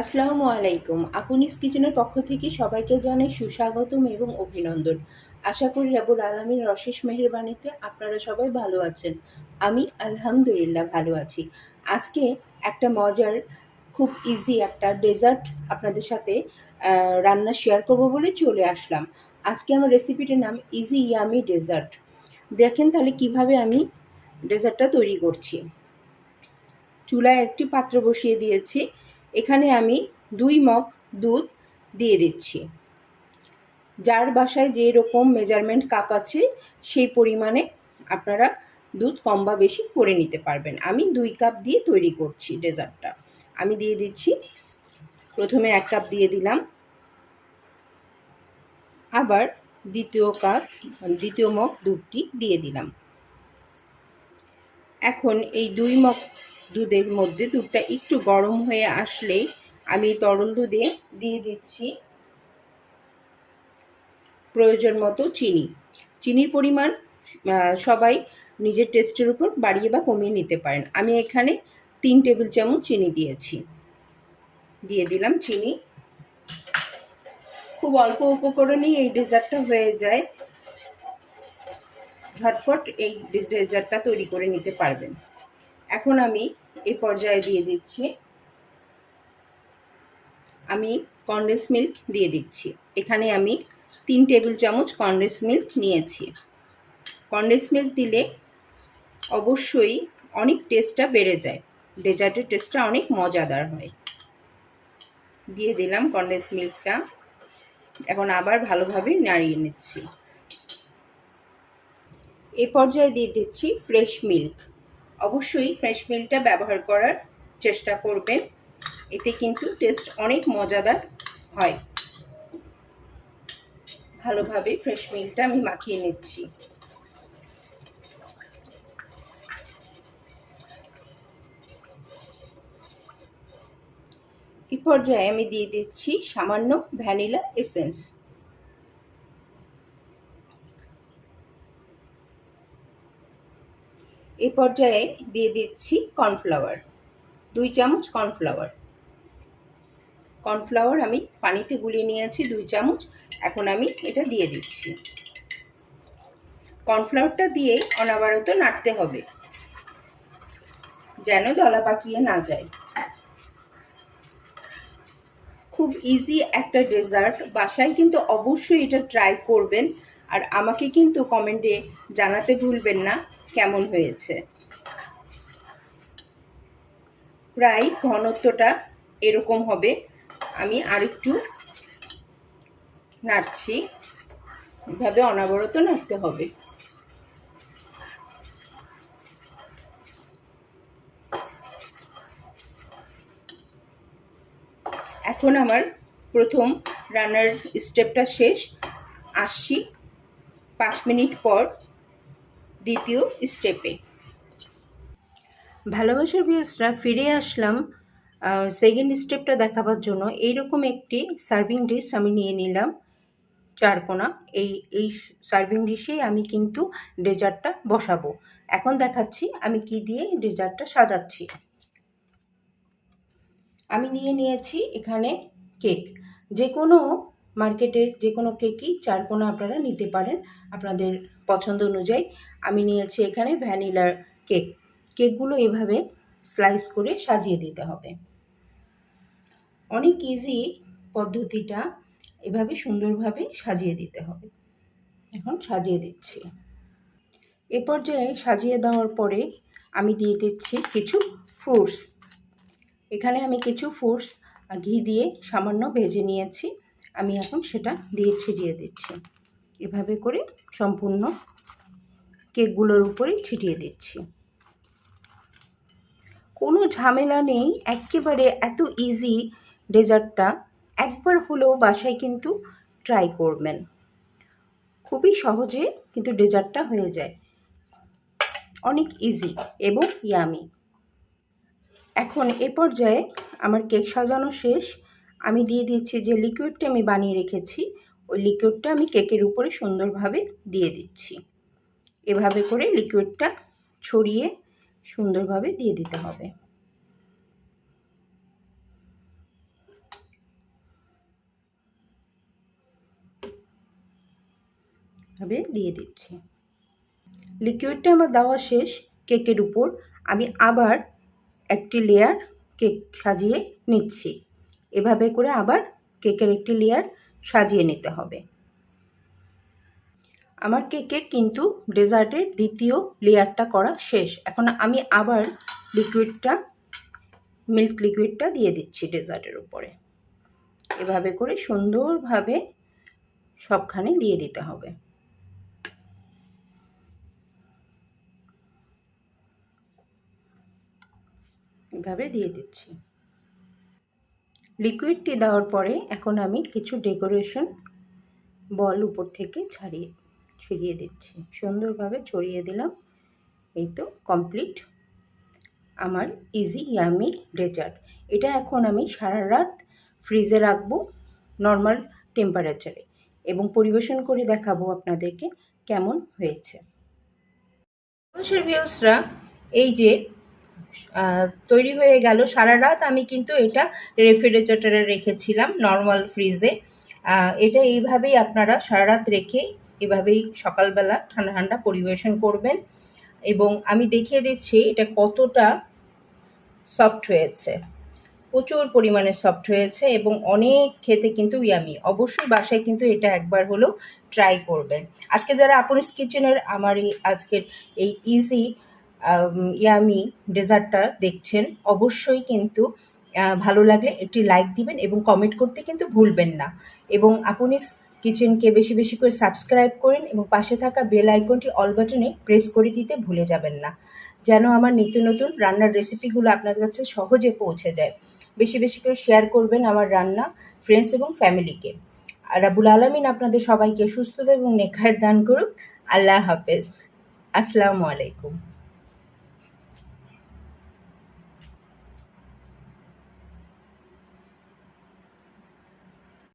আসসালামু আলাইকুম। আপুনিস কিচেনের পক্ষ থেকে সবাইকে জানাই সুস্বাগতম এবং অভিনন্দন। আশা করি রাবুল আলমীর অশেষ মেহেরবানিতে আপনারা সবাই ভালো আছেন। আমি আলহামদুলিল্লাহ ভালো আছি। আজকে একটা মজার, খুব ইজি একটা ডেজার্ট আপনাদের সাথে রান্না শেয়ার করব বলে চলে আসলাম। আজকে আমার রেসিপিটির নাম ইজি ইয়ামি ডেজার্ট দেখেন তাহলে কীভাবে আমি ডেজার্টটা তৈরি করছি। চুলায় একটি পাত্র বসিয়ে দিয়েছি। এখানে আমি দুই মগ দুধ দিয়ে দিচ্ছি। যার বাসায় যে রকম মেজারমেন্ট কাপ আছে, সেই পরিমাণে আপনারা দুধ কম বা বেশি করে নিতে পারবেন। আমি দুই কাপ দিয়ে তৈরি করছি ডেজার্টটা আমি দিয়ে দিচ্ছি, প্রথমে এক কাপ দিয়ে দিলাম। আবার দ্বিতীয় কাপ দ্বিতীয় মগ দুধটি দিয়ে দিলাম। এখন এই দুই মগ দুধের মধ্যে দুধটা একটু গরম হয়ে আসলেই আমি তরল দুধে দিয়ে দিচ্ছি প্রয়োজন মতো চিনি। চিনির পরিমাণ সবাই নিজের টেস্টের উপর বাড়িয়ে বা কমিয়ে নিতে পারেন। আমি এখানে তিন টেবিল চামচ চিনি দিয়েছি। দিয়ে দিলাম চিনি। খুব অল্প উপকরণেই এই ডেজার্টটা হয়ে যায়। ঝটপট এই ডেজার্টটা তৈরি করে নিতে পারবেন। এখন আমি এই পর্যায়ে দিয়ে দিচ্ছি। আমি কনডেন্স মিল্ক দিয়ে দিচ্ছি। এখানে আমি তিন টেবিল চামচ কনডেন্স মিল্ক নিয়েছি। কনডেন্স মিল্ক দিলে অবশ্যই অনেক টেস্টটা বেড়ে যায়। ডেজার্টের টেস্টটা অনেক মজাদার হয়। দিয়ে দিলাম কনডেন্স মিল্কটা এখন আবার ভালোভাবে নাড়িয়ে নিচ্ছি। এ পর্যায়ে দিয়ে দিচ্ছি ফ্রেশ মিল্ক অবশ্যই ফ্রেশ মিল্কটা ব্যবহার করার চেষ্টা করবেন। এতে কিন্তু টেস্ট অনেক মজাদার হয়। ভালোভাবে ফ্রেশ মিল্কটা আমি মাখিয়ে নিচ্ছি। এই পর্যায়ে আমি দিয়ে দিচ্ছি সামান্য ভ্যানিলা এসেন্স। এই পর্যায়ে দিয়ে দিচ্ছি কর্নফ্লাওয়ার। দুই চামচ কর্নফ্লাওয়ার। কর্নফ্লাওয়ার আমি পানিতে গুলিয়ে নিয়েছি দুই চামচ। এখন আমি এটা দিয়ে দিচ্ছি। কর্নফ্লাওয়ারটা দিয়ে অনাবারত নাড়তে হবে। যেন দলা পাকিয়ে না যায়। খুব ইজি একটা ডেজার্ট বাসায় কিন্তু অবশ্যই এটা ট্রাই করবেন। আর আমাকে কিন্তু কমেন্টে জানাতে ভুলবেন না। কেমন হয়েছে? প্রায় ঘনত্বটা এরকম হবে। আমি আরেকটু নাড়ছি। এভাবে অনাবরত নাড়তে হবে। এখন আমার প্রথম রান্নার স্টেপটা শেষ। আসছি পাঁচ মিনিট পর দ্বিতীয় স্টেপে ভালোবাসার ভিউসরা ফিরে আসলাম সেকেন্ড স্টেপটা দেখাবার জন্য। এইরকম একটি সার্ভিং ডিশ আমি নিয়ে নিলাম, চারকোনা। এই এই সার্ভিং ডিশেই আমি কিন্তু ডেজার্টটা বসাবো। এখন দেখাচ্ছি আমি কি দিয়ে ডেজার্টটা সাজাচ্ছি। আমি নিয়ে নিয়েছি এখানে কেক। যে কোনো মার্কেটের যে কোনো কেকই চারকোনা আপনারা নিতে পারেন আপনাদের পছন্দ অনুযায়ী। আমি নিয়েছি এখানে ভ্যানিলার কেক। কেকগুলো এভাবে স্লাইস করে সাজিয়ে দিতে হবে। অনেক ইজি পদ্ধতিটা এভাবে সুন্দরভাবে সাজিয়ে দিতে হবে। এখন সাজিয়ে দিচ্ছি। এ পর্যায়ে সাজিয়ে দেওয়ার পরে আমি দিয়ে দিচ্ছি কিছু ফ্রুটস। এখানে আমি কিছু ফ্রুটস, ঘি দিয়ে সামান্য ভেজে নিয়েছি। আমি এখন সেটা দিয়ে ছিটিয়ে দিচ্ছি। এভাবে করে সম্পূর্ণ কেকগুলোর উপরেই ছিটিয়ে দিচ্ছি। কোনো ঝামেলা নেই, একেবারে এত ইজি ডেজার্টটা একবার হলেও বাসায় কিন্তু ট্রাই করবেন। খুবই সহজে কিন্তু ডেজার্টটা হয়ে যায়। অনেক ইজি এবং ইয়ামি এখন এ পর্যায়ে আমার কেক সাজানো শেষ। আমি দিয়ে দিচ্ছি যে লিকুইডটা আমি বানিয়ে রেখেছি, ওই লিকুইডটা আমি কেকের উপরে সুন্দরভাবে দিয়ে দিচ্ছি। এভাবে করে লিকুইডটা ছড়িয়ে সুন্দরভাবে দিয়ে দিতে হবে। ভাবে দিয়ে দিচ্ছি। লিকুইডটা আমার দেওয়া শেষ কেকের উপর। আমি আবার একটি লেয়ার কেক সাজিয়ে নিচ্ছি। এভাবে করে আবার কেকের একটি লেয়ার সাজিয়ে নিতে হবে। আমার কেকের কিন্তু ডেজার্টের দ্বিতীয় লেয়ারটা করা শেষ। এখন আমি আবার লিকুইডটা মিল্ক লিকুইডটা দিয়ে দিচ্ছি ডেজার্টের উপরে। এভাবে করে সুন্দরভাবে সবখানে দিয়ে দিতে হবে। এভাবে দিয়ে দিচ্ছি। লিকুইডটি দেওয়ার পরে এখন আমি কিছু ডেকোরেশন বল উপর থেকে ছাড়িয়ে, ছড়িয়ে দিচ্ছি। সুন্দরভাবে ছড়িয়ে দিলাম। এই তো কমপ্লিট আমার ইজি ইয়ামি ডেজার্ট এটা এখন আমি সারা রাত ফ্রিজে রাখব নর্মাল টেম্পারেচারে এবং পরিবেশন করে দেখাবো আপনাদেরকে কেমন হয়েছে। নমস্কার ভিউসরা এই যে তৈরি হয়ে গেল সারা রাত। আমি কিন্তু এটা রেফ্রিজারেটারে রেখেছিলাম নর্মাল ফ্রিজে এটা এইভাবেই আপনারা সারা রাত রেখে এভাবেই সকালবেলা ঠান্ডা ঠান্ডা পরিবেশন করবেন। এবং আমি দেখিয়ে দিচ্ছি এটা কতটা সফট হয়েছে। প্রচুর পরিমাণে সফট হয়েছে এবং অনেক খেতে কিন্তু ইয়ামি অবশ্যই বাসায় কিন্তু এটা একবার হলেও ট্রাই করবেন। আজকে যারা আপনিস কিচেনের আমার এই আজকের এই ইজি ইয়ামি ডেজার্টটা দেখছেন, অবশ্যই কিন্তু ভালো লাগলে একটি লাইক দিবেন এবং কমেন্ট করতে কিন্তু ভুলবেন না। এবং আপনি কিচেনকে বেশি বেশি করে সাবস্ক্রাইব করেন এবং পাশে থাকা বেল আইকনটি অল বাটনে প্রেস করে দিতে ভুলে যাবেন না, যেন আমার নিত্য নতুন রান্নার রেসিপিগুলো আপনার কাছে সহজে পৌঁছে যায়। বেশি বেশি করে শেয়ার করবেন আমার রান্না ফ্রেন্ডস এবং ফ্যামিলিকে আর রাবুল আলমিন আপনাদের সবাইকে সুস্থতা এবং নেখায় দান করুক। আল্লাহ হাফেজ। আসসালামু আলাইকুম।